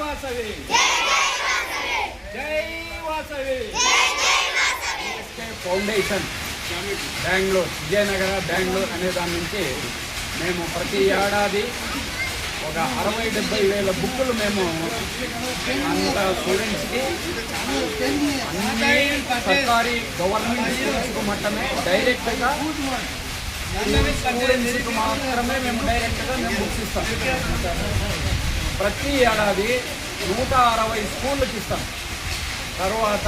వాసవి. జై Vasavi. SK foundation. Bengaluru Vijayanagara Bengaluru అనే దాని నుంచి మేము ప్రతి ఏడాది ఒక అరవై డెబ్బై వేల బుక్కులు మేము అంత స్టూడెంట్స్కి అన్ని సర్కారీ గవర్నమెంట్ స్కూల్స్కు మట్టమే డైరెక్ట్గా స్టూడెంట్స్కి మాత్రమే మేము డైరెక్ట్గా మేము బుక్స్ ఇస్తాం ప్రతి ఏడాది నూట అరవై స్కూళ్ళకి ఇస్తాం. తర్వాత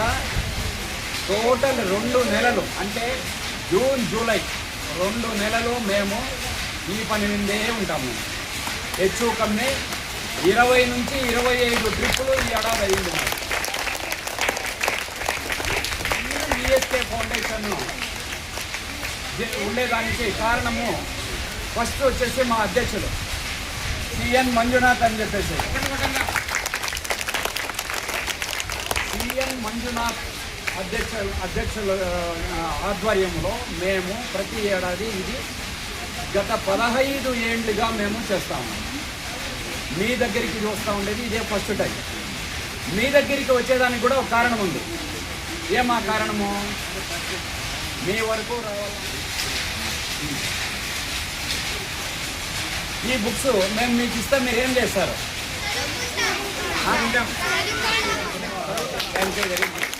టోటల్ రెండు నెలలు అంటే జూన్ జూలై రెండు నెలలు మేము ఈ పని మీదే ఉంటాము. హెచ్చు కమ్మి ఇరవై నుంచి ఇరవై ఐదు ట్రిప్పులు ఈ ఏడాది అయ్యింది ఈఎస్కే ఫౌండేషన్ ఉండేదానికి కారణము ఫస్ట్ వచ్చేసి మా అధ్యక్షులు సిఎన్ మంజునాథ్ అని చెప్పేసి. సిఎన్ మంజునాథ్ అధ్యక్ష అధ్యక్షుల ఆధ్వర్యంలో మేము ప్రతి ఏడాది ఇది గత పదహైదు ఏండ్లుగా మేము చేస్తాము. మీ దగ్గరికి చూస్తూ ఉండేది ఇదే ఫస్ట్ టైం. మీ దగ్గరికి వచ్చేదానికి కూడా ఒక కారణం ఉంది. ఏమా కారణము? మీ వరకు రావాలి. ఈ బుక్స్ మేము మీకు ఇస్తే మీరు ఏం చేస్తారు? థ్యాంక్ యూ వెరీ మచ్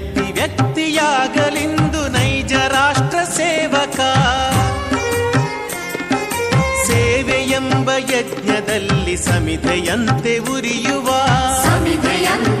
ಯಜ್ಞದಲ್ಲಿ ಸಮಿತೆಯಂತೆ ಉರಿಯುವ ಸಮಿತೆಯಂತೆ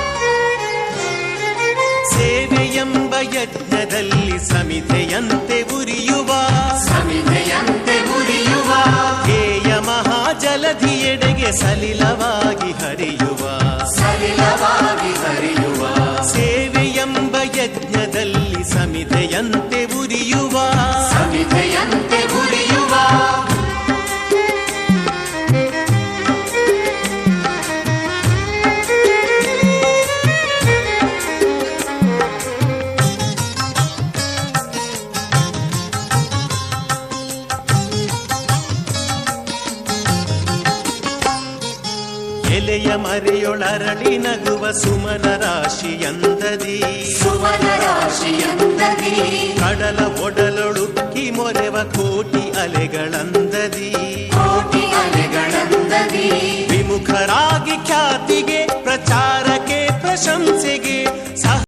ಯಜ್ಞದಲ್ಲಿ ಸಮಿಧೆಯಂತೆ ಉರಿಯುವ. ಸಮಿಧೆಯಂತೆ ಉರಿಯುವ. ಧ್ಯೇಯ ಮಹಾಜಲಧಿಯೆಡೆಗೆ ಸಲಿಲವಾಗಿ ಹರಿಯುವ. ಸಲಿಲವಾಗಿ ಹರಿಯುವ. ಸೇವೆಯೆಂಬ ಯಜ್ಞದಲ್ಲಿ ಸಮಿಧೆಯಂತೆ ಮರೆಯೊಳರಳಿ ನಗುವ ಸುಮನ ರಾಶಿಯಂದದಿ ಸುಮನ ರಾಶಿಯಂದದಿ ಕಡಲ ಒಡಲೊಳುಕ್ಕಿ ಮೊರೆವ ಕೋಟಿ ಅಲೆಗಳಂದದಿ. ಕೋಟಿ ಅಲೆಗಳಂದದಿ. ವಿಮುಖರಾಗಿ ಖ್ಯಾತಿಗೆ ಪ್ರಚಾರಕ್ಕೆ ಪ್ರಶಂಸೆಗೆ